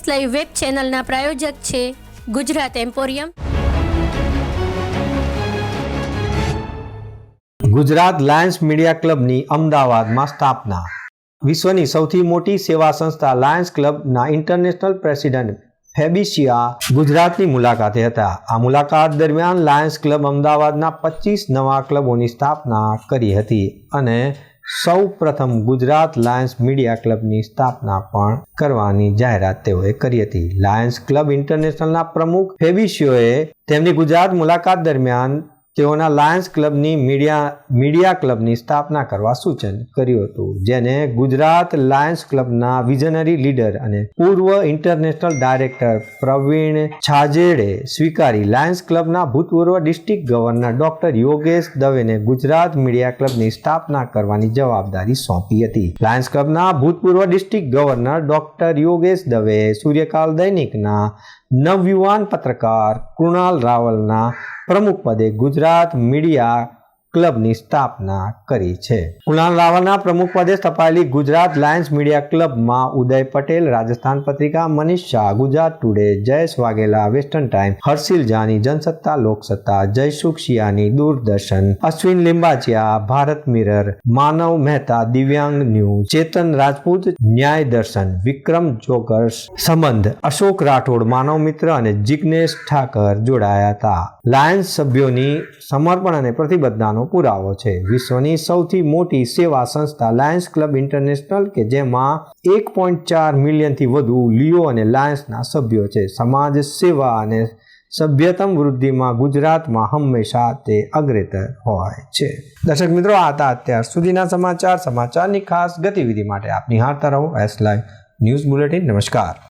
S live web ચેનલના પ્રાયોજક છે Gujarat emporium. Gujarat lions media ક્લબની અમદાવાદમાં સ્થાપના. વિશ્વની સૌથી મોટી સેવા સંસ્થા લાયન્સ ક્લબના ઇન્ટરનેશનલ પ્રેસિડેન્ટ ફેબિશિયા ગુજરાતની મુલાકાતે હતા. આ મુલાકાત દરમિયાન લાયન્સ ક્લબ અમદાવાદના પચીસ નવા ક્લબોની સ્થાપના કરી હતી અને સૌ પ્રથમ ગુજરાત લાયન્સ મીડિયા ક્લબની સ્થાપના પણ કરવાની જાહેરાત તેઓએ કરી હતી. લાયન્સ ક્લબ ઇન્ટરનેશનલના પ્રમુખ ફેબિશિયોએ તેમની ગુજરાત મુલાકાત દરમિયાન તેઓના લાયન્સ ક્લબની મીડિયા મીડિયા ક્લબની સ્થાપના કરવા સૂચન કર્યું હતું, જેને ગુજરાત લાયન્સ ક્લબના વિઝનરી લીડર અને પૂર્વ ઇન્ટરનેશનલ ડાયરેક્ટર પ્રવીણ છાજેડે સ્વીકારી લાયન્સ ક્લબના ભૂતપૂર્વ ડિસ્ટ્રિક્ટ ગવર્નર ડોક્ટર યોગેશ દવેને ગુજરાત મીડિયા ક્લબની સ્થાપના કરવાની જવાબદારી સોંપી હતી. લાયન્સ ક્લબના ભૂતપૂર્વ ડિસ્ટ્રિક્ટ ગવર્નર ડોક્ટર યોગેશ દવેએ સૂર્યકાલ દૈનિકના નવયુવાન પત્રકાર કૃણાલ રાવલના પ્રમુખ પદે ગુજરાત મીડિયા ક્લબની સ્થાપના કરી છે. કુણાલ રાવલના પ્રમુખ પદે સ્થપાયેલી ગુજરાત લાયન્સ મીડિયા ક્લબમાં Uday Patel, Rajasthan Patrika Manish Shah, Gujarat today, Jayesh Vaghela, western time Harshil Jani, Jansatta, Loksatta, Jaysukh Shiyani, Doordarshan, Ashwin Limbachiya, Bharat mirror, Manav Mehta, Divyang news, Chetan Rajput, ન્યાય દર્શન, વિક્રમ joggers સંબંધ, અશોક રાઠોડ, માનવ મિત્ર અને જિગ્નેશ ઠાકર જોડાયા હતા. Lions સભ્યોની સમર્પણ અને પ્રતિબદ્ધતાનો પુરાવો છે. વિશ્વની સૌથી મોટી સેવા સંસ્થા લાયન્સ ક્લબ ઇન્ટરનેશનલ કે જેમાં એક પોઈન્ટ ચાર મિલિયનથી વધુ લિયો અને લાયન્સના સભ્યો છે. સમાજ સેવા અને સભ્યતમ વૃદ્ધિમાં ગુજરાતમાં હંમેશા તે અગ્રેસર હોય છે. દર્શક મિત્રો, આ હતા અત્યાર સુધીના સમાચાર. સમાચારની ખાસ ગતિવિધિ માટે આપ નિહાળતા રહો. એસ લાઈવ ન્યૂઝ બુલેટિન નમસ્કાર.